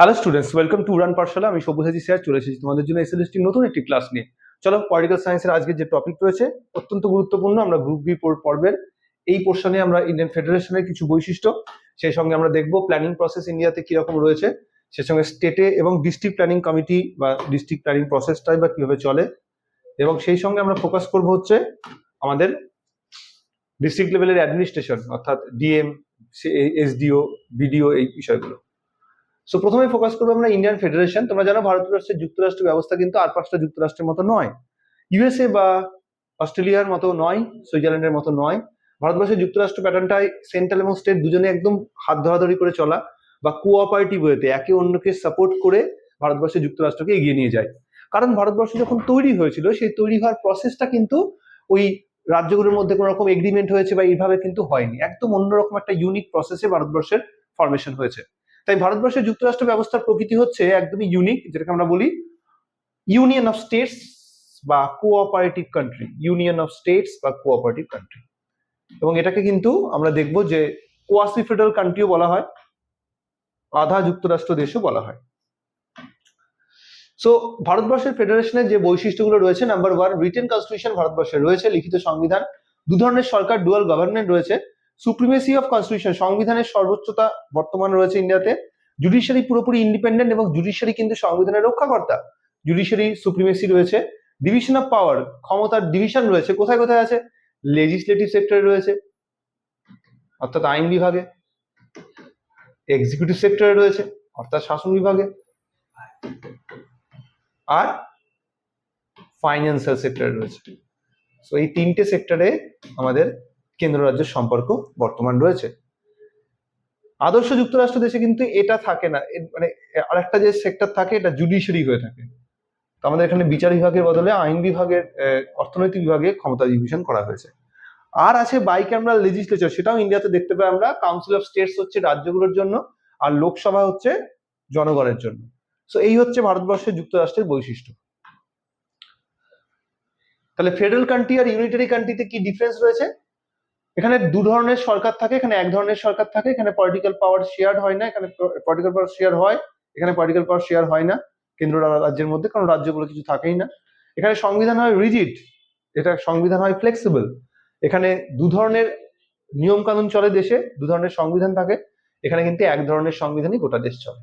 Hello students welcome to Uraan Pathshala আমি Sabyasachi sir, চলে এসেছি তোমাদের জন্য এসএলএসটি নতুন একটি ক্লাস নিয়ে। চলো পলিটিক্যাল সায়েন্সের আজকে যে টপিক রয়েছে, অত্যন্ত গুরুত্বপূর্ণ, আমরা গ্রুপ বি পর্বের এই পোর্শনে আমরা ইন্ডিয়ান ফেডারেশনের কিছু বৈশিষ্ট্য, সেই সঙ্গে আমরা দেখব প্ল্যানিং প্রসেস ইন্ডিয়াতে কীরকম রয়েছে, সেই সঙ্গে স্টেটে এবং ডিস্ট্রিক্ট প্ল্যানিং কমিটি বা ডিস্ট্রিক্ট প্ল্যানিং প্রসেসটাই বা কীভাবে চলে, এবং সেই সঙ্গে আমরা ফোকাস করব হচ্ছে আমাদের ডিস্ট্রিক্ট লেভেলের অ্যাডমিনিস্ট্রেশন অর্থাৎ ডিএম এসডিও বিডিও এই বিষয়গুলো। সো প্রথমে ফোকাস করব আমরা ইন্ডিয়ান ফেডারেশন তোমরা জানো ভারতবর্ষের যুক্তরাষ্ট্র ব্যবস্থা কিন্তু আর পাঁচটা যুক্তরাষ্ট্রের মতো নয়। ইউএসএ বা অস্ট্রেলিয়ার মতো নয় সুইজারল্যান্ডের মতো নয়। ভারতবর্ষের যুক্তরাষ্ট্র প্যাটার্নটাই সেন্ট্রাল এবং স্টেট দুজনে একদম হাত ধরাধরি করে চলা বা কোঅপারেটিভ ওয়েতে একে অন্যকে সাপোর্ট করে ভারতবর্ষের যুক্তরাষ্ট্রকে এগিয়ে নিয়ে যায়। কারণ ভারতবর্ষ যখন তৈরি হয়েছিল, সেই তৈরি হওয়ার প্রসেসটা কিন্তু ওই রাজ্যগুলোর মধ্যে কোনো রকম এগ্রিমেন্ট হয়েছে বা এইভাবে কিন্তু হয়নি। একদম অন্যরকম একটা ইউনিক প্রসেসে ভারতবর্ষের ফরমেশন হয়েছে। তাই ভারতবর্ষের যুক্তরাষ্ট্র ব্যবস্থার প্রকৃতি হচ্ছে একদমই ইউনিক যেটাকে আমরা বলি ইউনিয়ন অফ স্টেটস বা cooperative country union of states বা কোঅপারেটিভ কান্ট্রি এবং এটাকে কিন্তু আমরা দেখব যে কোয়াসি ফেডারেল কান্ট্রিও বলা হয়, আধা যুক্তরাষ্ট্র দেশও বলা হয়। সো ভারতবর্ষের ফেডারেশনের যে বৈশিষ্ট্যগুলো রয়েছে নাম্বার ওয়ান রিটেন কনস্টিটিউশন ভারতবর্ষে রয়েছে, লিখিত সংবিধান, দু ধরনের সরকার ডুয়াল গভর্নমেন্ট রয়েছে। সুপ্রিমেসি অফ কনস্টিটিউশন সংবিধানের সর্বোচ্চতা বর্তমান রয়েছে ইন্ডিয়াতে জুডিশিয়ারি পুরোপুরি ইন্ডিপেন্ডেন্ট এবং জুডিশিয়ারি কিন্তু সংবিধানের রক্ষাকর্তা। জুডিশিয়ারি সুপ্রিমেসি রয়েছে। ডিভিশন অফ পাওয়ার ক্ষমতার ডিভিশন রয়েছে। কোথায় কোথায় আছে? লেজিসলেটিভ সেক্টরে রয়েছে। অর্থাৎ আইন বিভাগে। এক্সিকিউটিভ সেক্টরে রয়েছে। অর্থাৎ শাসন বিভাগে। আর ফাইন্যান্সিয়াল সেক্টরে রয়েছে। তো এই তিনটে সেক্টরে আমাদের কেন্দ্র রাজ্যের সম্পর্ক বর্তমান রয়েছে। আদর্শ যুক্তরাষ্ট্র দেশে কিন্তু এটা থাকে না। মানে আরেকটা যে সেক্টর থাকে, এটা জুডিশিয়ারি হয়ে থাকে। তো আমাদের এখানে বিচার বিভাগের বদলে আইন বিভাগের অর্থনৈতিক বিভাগে ক্ষমতা ডিভিশন করা হয়েছে। আর আছে বাইক্যামেরাল লেজিসলেচার সেটাও ইন্ডিয়াতে দেখতে পাই আমরা। কাউন্সিল অফ স্টেটস হচ্ছে রাজ্যগুলোর জন্য, আর লোকসভা হচ্ছে জনগণের জন্য। সো এই হচ্ছে ভারতবর্ষের যুক্তরাষ্ট্রের বৈশিষ্ট্য। তাহলে ফেডারেল কান্ট্রি আর ইউনিটারি কান্ট্রিতে কি ডিফারেন্স রয়েছে? এখানে দু ধরনের সরকার থাকে, এখানে এক ধরনের সরকার থাকে, এখানে পলিটিক্যাল পাওয়ার শেয়ার হয় না, এখানে পলিটিক্যাল পাওয়ার শেয়ার হয়, এখানে পলিটিক্যাল পাওয়ার শেয়ার হয় না, কেন্দ্র রাজ্যের মধ্যে, কারণ রাজ্যগুলো কিছু থাকেই না। এখানে সংবিধান হয় রিজিড এটা সংবিধান হয় ফ্লেক্সিবল এখানে দু ধরনের নিয়ম কানুন চলে দেশে, দু ধরনের সংবিধান থাকে, এখানে কিন্তু এক ধরনের সংবিধানই গোটা দেশ চলে।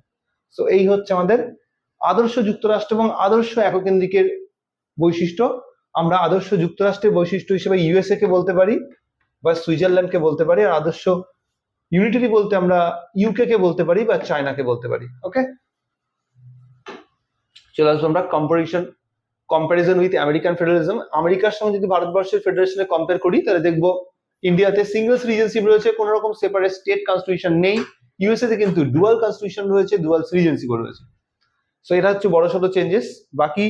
তো এই হচ্ছে আমাদের আদর্শ যুক্তরাষ্ট্র এবং আদর্শ এককেন্দ্রিকের বৈশিষ্ট্য। আমরা আদর্শ যুক্তরাষ্ট্রের বৈশিষ্ট্য হিসেবে ইউএসএ কে বলতে পারি। বা সুইজারল্যান্ডকে বলতে পারি, আর আদর্শ ইউনিটারি বলতে আমরা ইউকে কে বলতে পারি বা চায়নাকে বলতে পারি ওকে চলে আসব আমরা comparison comparison with American federalism আমেরিকার সঙ্গে যদি ভারতবর্ষের ফেডারেশনে কম্পেয়ার করি, তাহলে দেখব ইন্ডিয়াতে সিঙ্গেলস রিজেন্সিপ রয়েছে, কোনো রকম সেপারেট স্টেট কনস্টিটিউশন নেই। ইউএসএ তে কিন্তু ডুয়াল কনস্টিটিউশন রয়েছে ডুয়াল রিজেন্সিপ রয়েছে। সো এটা হচ্ছে বড় সড়ো চেঞ্জেস বাকি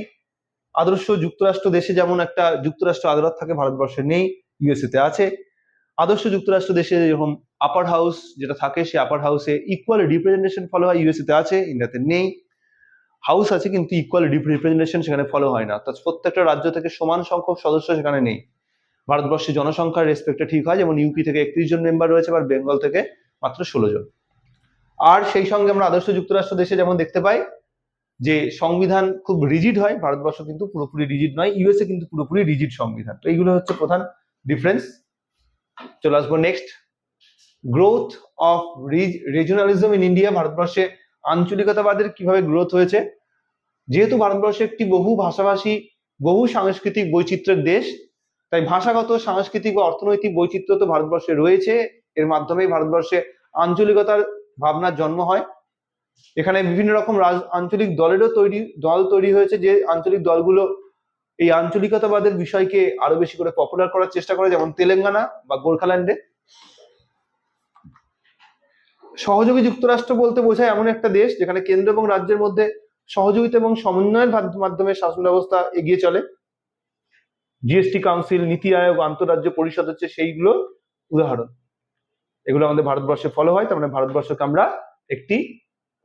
আদর্শ যুক্তরাষ্ট্র দেশে যেমন একটা যুক্তরাষ্ট্র আদালত থাকে, ভারতবর্ষে নেই ইউএসএ তে আছে। আদর্শ যুক্তরাষ্ট্র দেশে যেরকম আপার হাউস যেটা থাকে, সেই আপার হাউসে ইকুয়াল রিপ্রেজেন্টেশন ফলো হয় ইউএসএ তে আছে ইন্ডিয়াতে নেই। হাউস আছে কিন্তু ইকুয়াল রিপ্রেজেন্টেশন সেখানে ফলো হয় না। অর্থাৎ প্রত্যেকটা রাজ্য থেকে সমান সংখ্যক সদস্য সেখানে নেই। ভারতবর্ষে জনসংখ্যার রেসপেক্টে ঠিক হয়, যেমন ইউপি থেকে একত্রিশ জন মেম্বার রয়েছে আর বেঙ্গল থেকে মাত্র ষোলো জন। আর সেই সঙ্গে আমরা আদর্শ যুক্তরাষ্ট্র দেশে যেমন দেখতে পাই, যে সংবিধান খুব রিজিড হয়, ভারতবর্ষ কিন্তু পুরোপুরি রিজিড নয় ইউএসএ কিন্তু পুরোপুরি রিজিড সংবিধান। তো এইগুলো হচ্ছে প্রধান ডিফারেন্স চলে আসব next growth of regionalism in India ভারতবর্ষে আঞ্চলিকতাবাদের কীভাবে গ্রোথ হয়েছে? যেহেতু ভারতবর্ষ একটি বহু ভাষাভাষী, বহু সাংস্কৃতিক বৈচিত্র্যের দেশ, তাই ভাষাগত, সাংস্কৃতিক ও অর্থনৈতিক বৈচিত্র্য তো ভারতবর্ষে রয়েছে। এর মাধ্যমেই ভারতবর্ষে আঞ্চলিকতার ভাবনার জন্ম হয়। এখানে বিভিন্ন রকম আঞ্চলিক দলেরও তৈরি, দল তৈরি হয়েছে যে আঞ্চলিক দলগুলো এই আঞ্চলিকতাবাদের বিষয়কে আরও বেশি করে পপুলার করার চেষ্টা করে, যেমন তেলেঙ্গানা বা গোর্খাল্যান্ডে। সহযোগী যুক্তরাষ্ট্র বলতে বোঝায় এমন একটা দেশ যেখানে কেন্দ্র এবং রাজ্যের মধ্যে সহযোগিতা এবং সমন্বয়ের মাধ্যমে শাসন ব্যবস্থা এগিয়ে চলে। জিএসটি কাউন্সিল নীতি আয়োগ, আন্তঃরাজ্য পরিষদ হচ্ছে সেইগুলো উদাহরণ। এগুলো আমাদের ভারতবর্ষে ফলো হয়, তার মানে ভারতবর্ষকে আমরা একটি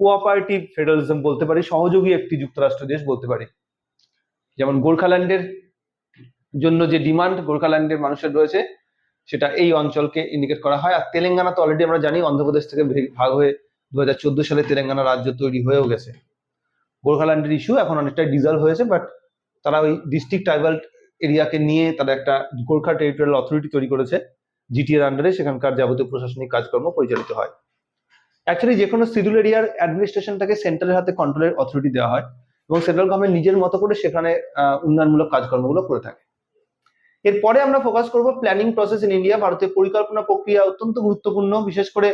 কোঅপারেটিভ ফেডারেলিজম বলতে পারি, সহযোগী একটি যুক্তরাষ্ট্র দেশ বলতে পারি। যেমন গোর্খাল্যান্ডের জন্য যে ডিমান্ড গোর্খাল্যান্ডের মানুষের রয়েছে, সেটা এই অঞ্চলকে ইন্ডিকেট করা হয়। আর তেলেঙ্গানা তো অলরেডি আমরা জানি, অন্ধ্রপ্রদেশ থেকে ভাগ হয়ে দু হাজার চোদ্দ সালে তেলেঙ্গানা রাজ্য তৈরি হয়েও গেছে। গোর্খাল্যান্ডের ইস্যু এখন অনেকটা ডিজলভ হয়েছে বাট তারা ওই ডিস্ট্রিক্ট ট্রাইবাল এরিয়াকে নিয়ে তারা একটা গোর্খা টেরিটোরিয়াল অথরিটি তৈরি করেছে জিটিএর আন্ডারে সেখানকার যাবতীয় প্রশাসনিক কাজকর্ম পরিচালিত হয়। অ্যাকচুয়ালি যে কোনো সিডুল এরিয়ার অ্যাডমিনিস্ট্রেশনটাকে সেন্ট্রালের হাতে কন্ট্রোলের অথরিটি দেওয়া হয়। এবং সেন্ট্রাল গভর্নমেন্ট নিজের মতো করে সেখানে উন্নয়নমূলক কাজকর্মগুলো করে থাকে। এরপরে আমরা ফোকাস করব প্ল্যানিং প্রসেস ইন ইন্ডিয়া ভারতের পরিকল্পনা প্রক্রিয়া অত্যন্ত গুরুত্বপূর্ণ। বিশেষ করে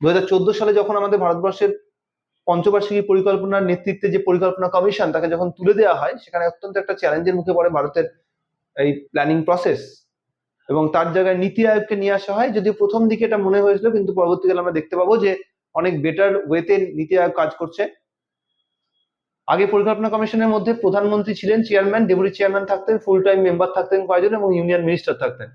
দু হাজার চোদ্দ সালে যখন আমাদের ভারতবর্ষের পঞ্চবার্ষিকী পরিকল্পনার নেতৃত্বে যে পরিকল্পনা কমিশন তাকে যখন তুলে দেওয়া হয়, সেখানে অত্যন্ত একটা চ্যালেঞ্জের মুখে পড়ে ভারতের এই প্ল্যানিং প্রসেস এবং তার জায়গায় নীতি আয়োগকে নিয়ে আসা হয়। যদিও প্রথম দিকে এটা মনে হয়েছিল, কিন্তু পরবর্তীকালে আমরা দেখতে পাবো যে অনেক বেটার ওয়েতে নীতি আয়োগ কাজ করছে। আগে পরিকল্পনা কমিশনের মধ্যে প্রধানমন্ত্রী ছিলেন, চেয়ারম্যান, ডেপুটি চেয়ারম্যান থাকতেন ফুল টাইম মেম্বার থাকতেন কয়েকজন এবং ইউনিয়ন মিনিস্টার থাকতেন।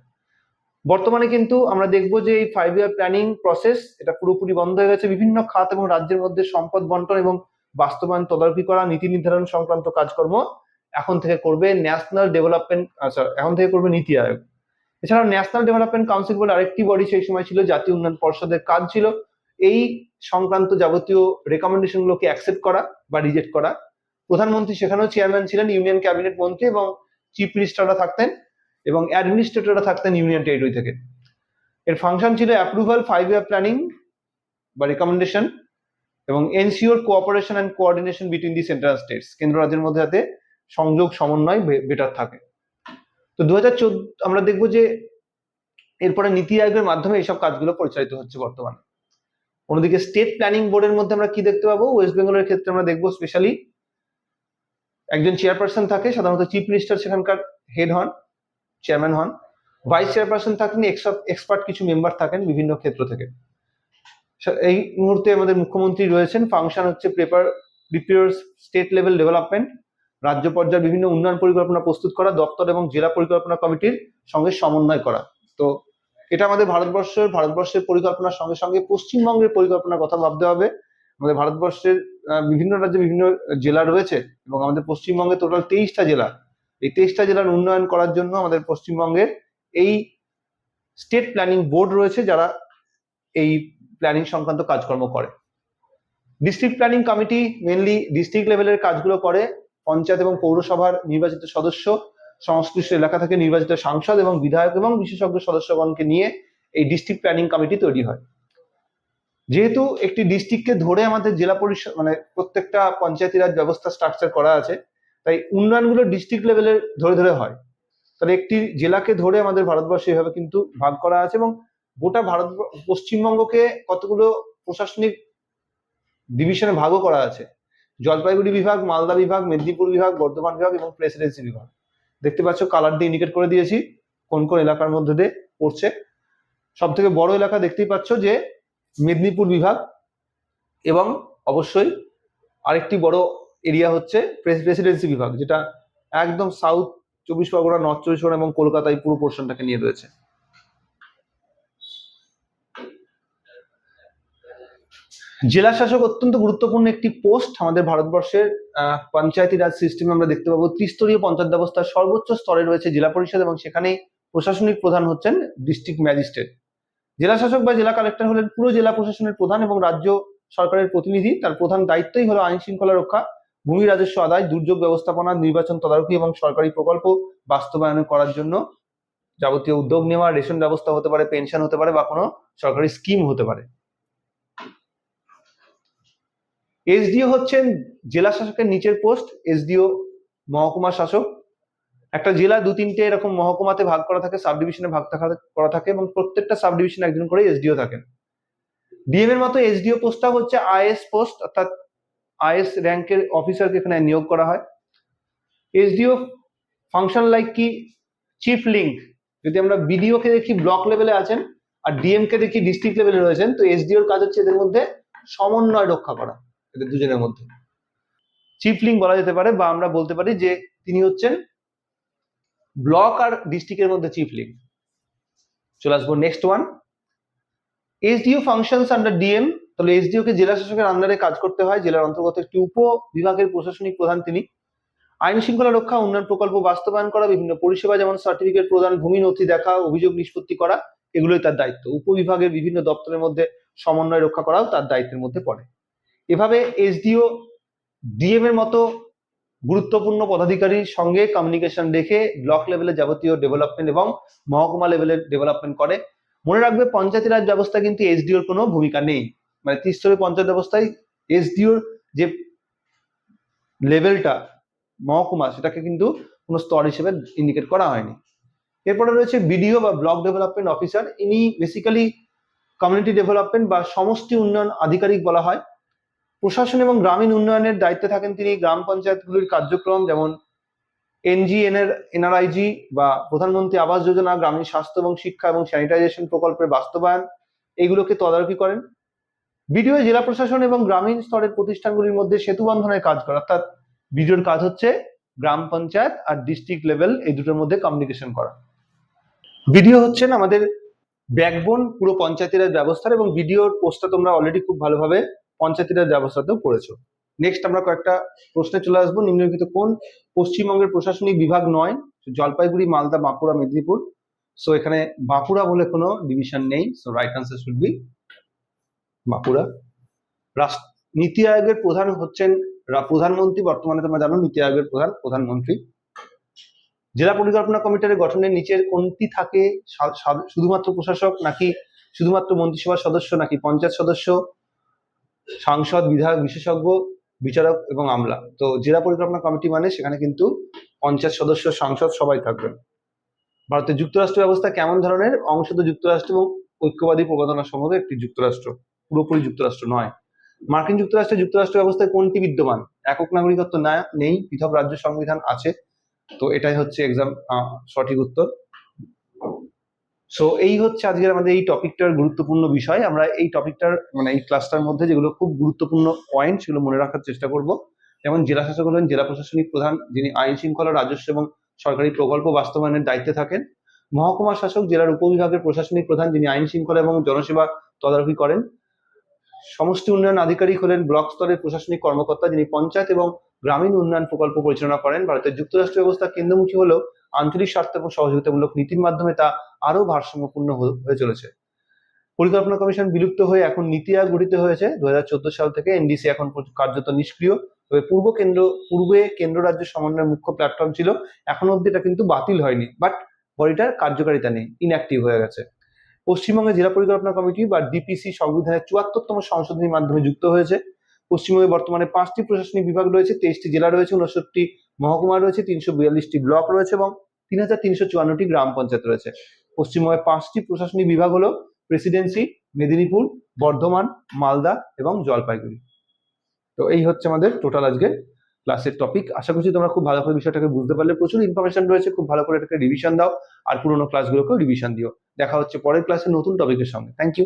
বর্তমানে কিন্তু আমরা দেখব যে এই ফাইভ ইয়ার প্ল্যানিং প্রসেস এটা পুরোপুরি বন্ধ হয়ে গেছে। বিভিন্ন খাত এবং রাজ্যের মধ্যে সম্পদ বন্টন এবং বাস্তবায়ন তদারকি করা, নীতি নির্ধারণ সংক্রান্ত কাজকর্ম এখন থেকে করবে ন্যাশনাল ডেভেলপমেন্ট আচ্ছা এখন থেকে করবে নীতি আয়োগ। এছাড়াও ন্যাশনাল ডেভেলপমেন্ট কাউন্সিল বলে আরেকটি বডি সেই সময় ছিল, জাতীয় উন্নয়ন পর্ষদের কাজ ছিল। এই সংক্রান্ত যাবতীয় রেকমেন্ডেশন গুলোকে অ্যাকসেপ্ট করা বা রিজেক্ট করা প্রধানমন্ত্রী সেখানেও চেয়ারম্যান ছিলেন ইউনিয়ন ক্যাবিনেট মন্ত্রী এবং চিফ মিনিস্টাররা থাকতেন এবং অ্যাডমিনিস্ট্রেটররা থাকতেন ইউনিয়ন টেরিটরি থেকে। এর ফাংশন ছিল অ্যাপ্রুভাল ফাইভ ইয়ার প্ল্যানিং বা রেকমেন্ডেশন এবং ensure cooperation and coordination between the central states কেন্দ্র রাজ্যের মধ্যে যাতে সংযোগ, সমন্বয় বেটার থাকে। তো দু হাজার চোদ্দ আমরা দেখব যে এরপরে নীতি আয়োগের মাধ্যমে এইসব কাজগুলো পরিচালিত হচ্ছে বর্তমানে। অন্যদিকে স্টেট প্ল্যানিং বোর্ডের মধ্যে আমরা কি দেখতে পাবো? ওয়েস্ট বেঙ্গলের ক্ষেত্রে আমরা দেখব স্পেশালি একজন চেয়ারপারসন থাকে, সাধারণত চিফ মিনিস্টার সেখানকার হেড হন চেয়ারম্যান হন ভাইস চেয়ারপারসন থাকেন এক্সপার্ট কিছু মেম্বার থাকেন বিভিন্ন ক্ষেত্র থেকে। এই মুহূর্তে আমাদের মুখ্যমন্ত্রী রয়েছেন ফাংশন হচ্ছে paper prepare state level development রাজ্য পর্যায়ে বিভিন্ন উন্নয়ন পরিকল্পনা প্রস্তুত করা, দপ্তর এবং জেলা পরিকল্পনা কমিটির সঙ্গে সমন্বয় করা। তো, এটা আমাদের ভারতবর্ষের ভারতবর্ষের পরিকল্পনার সঙ্গে সঙ্গে পশ্চিমবঙ্গের পরিকল্পনার কথা ভাবতে হবে। আমাদের ভারতবর্ষের বিভিন্ন রাজ্যে বিভিন্ন জেলা রয়েছে এবং আমাদের পশ্চিমবঙ্গে টোটাল তেইশটা জেলা। এই তেইশটা জেলার উন্নয়ন করার জন্য আমাদের পশ্চিমবঙ্গের এই স্টেট প্ল্যানিং বোর্ড রয়েছে যারা এই প্ল্যানিং সংক্রান্ত কাজকর্ম করে। District planning committee mainly district লেভেলের কাজগুলো করে। পঞ্চায়েত এবং পৌরসভার নির্বাচিত সদস্য, সংশ্লিষ্ট এলাকা থেকে নির্বাচিত সাংসদ এবং বিধায়ক এবং বিশেষজ্ঞ সদস্যগণকে নিয়ে এই ডিস্ট্রিক্ট প্ল্যানিং কমিটি তৈরি হয়। যেহেতু একটি ডিস্ট্রিক্টকে ধরে আমাদের জেলা পরিষদ মানে প্রত্যেকটা পঞ্চায়েতি রাজ ব্যবস্থা স্ট্রাকচার করা আছে, তাই উন্নয়নগুলো ডিস্ট্রিক্ট লেভেলের ধরে ধরে হয়। তাহলে একটি জেলাকে ধরে আমাদের ভারতবর্ষে এভাবে কিন্তু ভাগ করা আছে এবং গোটা ভারত, পশ্চিমবঙ্গকে কতগুলো প্রশাসনিক ডিভিশনে ভাগও করা আছে। জলপাইগুড়ি বিভাগ, মালদা বিভাগ, মেদিনীপুর বিভাগ, বর্ধমান বিভাগ এবং প্রেসিডেন্সি বিভাগ। দেখতে পাচ্ছ কালার দিয়ে ইন্ডিকেট করে দিয়েছি, কোন কোন এলাকার মধ্যে দিয়ে পড়ছে। সব থেকে বড় এলাকা দেখতেই পাচ্ছ যে মেদিনীপুর বিভাগ এবং অবশ্যই আরেকটি বড় এরিয়া হচ্ছে প্রেসিডেন্সি বিভাগ, যেটা একদম সাউথ চব্বিশ পরগনা নর্থ চব্বিশ পরগনা এবং কলকাতায় পুরো পোর্শনটাকে নিয়ে রয়েছে। জেলা শাসক অত্যন্ত গুরুত্বপূর্ণ একটি পোস্ট আমাদের ভারতবর্ষের পঞ্চায়েতি রাজ সিস্টেমে আমরা দেখতে পাবো। ত্রিস্তরীয় পঞ্চায়েত ব্যবস্থার সর্বোচ্চ স্তরে রয়েছে জেলা পরিষদ এবং সেখানেই প্রশাসনিক প্রধান হচ্ছেন ডিস্ট্রিক্ট ম্যাজিস্ট্রেট জেলা শাসক বা জেলা কালেক্টর হলেন পুরো জেলা প্রশাসনের প্রধান এবং রাজ্য সরকারের প্রতিনিধি। তার প্রধান দায়িত্বই হলো আইন শৃঙ্খলা রক্ষা, ভূমি রাজস্ব আদায়, দুর্যোগ ব্যবস্থাপনা, নির্বাচন তদারকি এবং সরকারি প্রকল্প বাস্তবায়ন করার জন্য যাবতীয় উদ্যোগ নেওয়া, রেশন ব্যবস্থা হতে পারে, পেনশন হতে পারে বা কোনো সরকারি স্কিম হতে পারে। এসডিও হচ্ছেন জেলা শাসকের নিচের পোস্ট এসডিও মহকুমা শাসক। একটা জেলা দু তিনটে এরকম মহকুমাতে ভাগ করা থাকে সাব ডিভিশনে ভাগ করা থাকে এবং প্রত্যেকটা সাব ডিভিশনে একজন করে এসডিও থাকেন। ডিএম এর মতো এসডিও পোস্টটা হচ্ছে আইএস পোস্ট, অর্থাৎ আইএস র্যাঙ্কের অফিসারকে এখানে নিয়োগ করা হয়। এসডিও ফাংশন লাইক কি? Chief link. যদি আমরা বিডিও কে দেখি, ব্লক লেভেলে আছেন আর ডিএম কে দেখি, ডিস্ট্রিক্ট লেভেলে রয়েছেন, তো এসডিওর কাজ হচ্ছে এদের মধ্যে সমন্বয় রক্ষা করা, এদের দুজনের মধ্যে। চিফ লিঙ্ক বলা যেতে পারে বা আমরা বলতে পারি যে তিনি হচ্ছেন ব্লক আর ডিস্ট্রিক্টের মধ্যে চিফ লিঙ্ক চলে আসব next one SDO functions under DM তাহলে এসডিও কে জেলা শাসকের আন্ডারে কাজ করতে হয়, জেলার অন্তর্গত একটি উপ বিভাগের প্রশাসনিক প্রধান তিনি। আইন শৃঙ্খলা রক্ষা, উন্নয়ন প্রকল্প বাস্তবায়ন করা, বিভিন্ন পরিষেবা যেমন সার্টিফিকেট প্রদান, ভূমি নথি দেখা, অভিযোগ নিষ্পত্তি করা, এগুলোই তার দায়িত্ব। উপবিভাগের বিভিন্ন দপ্তরের মধ্যে সমন্বয় রক্ষা করাও তার দায়িত্বের মধ্যে পড়ে। এভাবে এসডিও ডিএম এর মতো গুরুত্বপূর্ণ পদাধিকারীর সঙ্গে কমিউনিকেশন রেখে ব্লক লেভেলে যাবতীয় ডেভেলপমেন্ট এবং মহকুমা লেভেলের ডেভেলপমেন্ট করে। মনে রাখবে, পঞ্চায়েতি রাজ ব্যবস্থা কিন্তু এসডিওর কোনো ভূমিকা নেই। মানে ত্রিস্তরীয় পঞ্চায়েত ব্যবস্থায় এসডিওর যে লেভেলটা মহকুমা, সেটাকে কিন্তু কোনো স্তর হিসেবে ইন্ডিকেট করা হয়নি। এরপরে রয়েছে বিডিও বা ব্লক ডেভেলপমেন্ট অফিসার ইনি বেসিক্যালি কমিউনিটি ডেভেলপমেন্ট বা সমষ্টি উন্নয়ন আধিকারিক বলা হয়। প্রশাসন এবং গ্রামীণ উন্নয়নের দায়িত্বে থাকেন তিনি গ্রাম পঞ্চায়েতগুলির কার্যক্রম, যেমন এনজিএন এর এনআরআইজি বা প্রধানমন্ত্রী আবাস যোজনা, গ্রামীণ স্বাস্থ্য এবং শিক্ষা এবং স্যানিটাইজেশন প্রকল্পের বাস্তবায়ন এগুলোকে তদারকি করেন। বিডিও, জেলা প্রশাসন এবং গ্রামীণ স্তরের প্রতিষ্ঠানগুলির মধ্যে সেতু বন্ধনের কাজ করা। অর্থাৎ বিডিওর কাজ হচ্ছে গ্রাম পঞ্চায়েত আর ডিস্ট্রিক্ট লেভেল এই দুটোর মধ্যে কমিউনিকেশন করা। বিডিও হচ্ছেন আমাদের ব্যাকবোন পুরো পঞ্চায়েতের ব্যবস্থার এবং বিডিওর পোস্টটা তোমরা অলরেডি খুব ভালোভাবে পঞ্চায়েতি রাজ ব্যবস্থাতেও পড়েছো নেক্সট আমরা কয়েকটা প্রশ্নে চলে আসব। নিম্নলিখিত কোন পশ্চিমবঙ্গের প্রশাসনিক বিভাগ নয়? জলপাইগুড়ি, মালদা, বাঁকুড়া, মেদিনীপুর। সো এখানে বাঁকুড়া বলে কোনো ডিভিশন নেই। So right answer should be Bankura. Niti আয়োগের প্রধান হচ্ছেন প্রধানমন্ত্রী। বর্তমানে তোমরা জানো নীতি আয়োগের প্রধান, প্রধানমন্ত্রী। জেলা পরিকল্পনা কমিটির গঠনের নিচের কোনটি থাকে? শুধুমাত্র প্রশাসক নাকি শুধুমাত্র মন্ত্রিসভার সদস্য নাকি পঞ্চায়েত সদস্য? সাংসদ, বিধায়ক, বিশেষজ্ঞ, বিচারক এবং আমলা। তো জেলা পরিকল্পনা কমিটি মানে সেখানে কিন্তু পঞ্চায়েত সদস্য, সাংসদ সবাই থাকবেন। ভারতের যুক্তরাষ্ট্র ব্যবস্থা কেমন ধরনের? অংশত যুক্তরাষ্ট্র এবং ঐক্যবাদী প্রবণতা সমূহ একটি যুক্তরাষ্ট্র, পুরোপুরি যুক্তরাষ্ট্র নয়। মার্কিন যুক্তরাষ্ট্রের যুক্তরাষ্ট্র ব্যবস্থায় কোনটি বিদ্যমান? একক নাগরিকত্ব না, নেই, পৃথক রাজ্য সংবিধান আছে। তো এটাই হচ্ছে এক্সাম সঠিক উত্তর। সো এই হচ্ছে আজকের আমাদের এই টপিকটার গুরুত্বপূর্ণ বিষয়। আমরা এই টপিকটার মানে এই ক্লাসটার মধ্যে যেগুলো খুব গুরুত্বপূর্ণ পয়েন্ট সেগুলো মনে রাখার চেষ্টা করব। যেমন জেলা শাসক হলেন জেলা প্রশাসনিক প্রধান যিনি আইন শৃঙ্খলা, রাজস্ব এবং সরকারি প্রকল্প বাস্তবায়নের দায়িত্বে থাকেন। মহকুমা শাসক জেলার উপবিভাগের প্রশাসনিক প্রধান যিনি আইন শৃঙ্খলা এবং জনসেবা তদারকি করেন। সমষ্টি উন্নয়ন আধিকারিক হলেন ব্লক স্তরের প্রশাসনিক কর্মকর্তা যিনি পঞ্চায়েত এবং গ্রামীণ উন্নয়ন প্রকল্প পরিচালনা করেন। ভারতের যুক্তরাষ্ট্র ব্যবস্থা কেন্দ্রমুখী হলেও আঞ্চলিক স্বার্থ এবং সহযোগিতামূলক নীতির মাধ্যমে তা আরও ভারসাম্যপূর্ণ হয়ে চলেছে। পরিকল্পনা কমিশন বিলুপ্ত হয়ে এখন নীতি আয়োগ গঠিত হয়েছে। দু হাজার চোদ্দ সাল থেকে এনডিসি এখন কার্যত নিষ্ক্রিয়। তবে পূর্ব কেন্দ্র, পূর্বে কেন্দ্র রাজ্য সমন্বয়ের মুখ্য প্ল্যাটফর্ম ছিল। এখন অব্দি এটা কিন্তু বাতিল হয়নি। বাট বডিটার কার্যকারিতা নেই। ইনঅ্যাক্টিভ হয়ে গেছে। পশ্চিমবঙ্গে জেলা পরিকল্পনা কমিটি বা ডিপিসি সংবিধানের চুয়াত্তরতম সংশোধনীর মাধ্যমে যুক্ত হয়েছে। পশ্চিমবঙ্গে বর্তমানে পাঁচটি প্রশাসনিক বিভাগ রয়েছে, তেইশটি জেলা রয়েছে উনষট্টি মহকুমা রয়েছে, তিনশো বিয়াল্লিশটি ব্লক রয়েছে এবং তিন হাজার তিনশো চুয়ান্নটি গ্রাম পঞ্চায়েত রয়েছে। পশ্চিমবঙ্গের পাঁচটি প্রশাসনিক বিভাগ হলো প্রেসিডেন্সি, মেদিনীপুর, বর্ধমান, মালদা এবং জলপাইগুড়ি। তো এই হচ্ছে আমাদের টোটাল আজকে ক্লাসের টপিক আশা করছি তোমরা খুব ভালো করে বিষয়টাকে বুঝতে পারলে। প্রচুর ইনফরমেশন রয়েছে, খুব ভালো করে এটাকে রিভিশন দাও আর পুরোনো ক্লাসগুলোকেও রিভিশন দিও। দেখা হচ্ছে পরের ক্লাসে নতুন টপিকের সঙ্গে। Thank you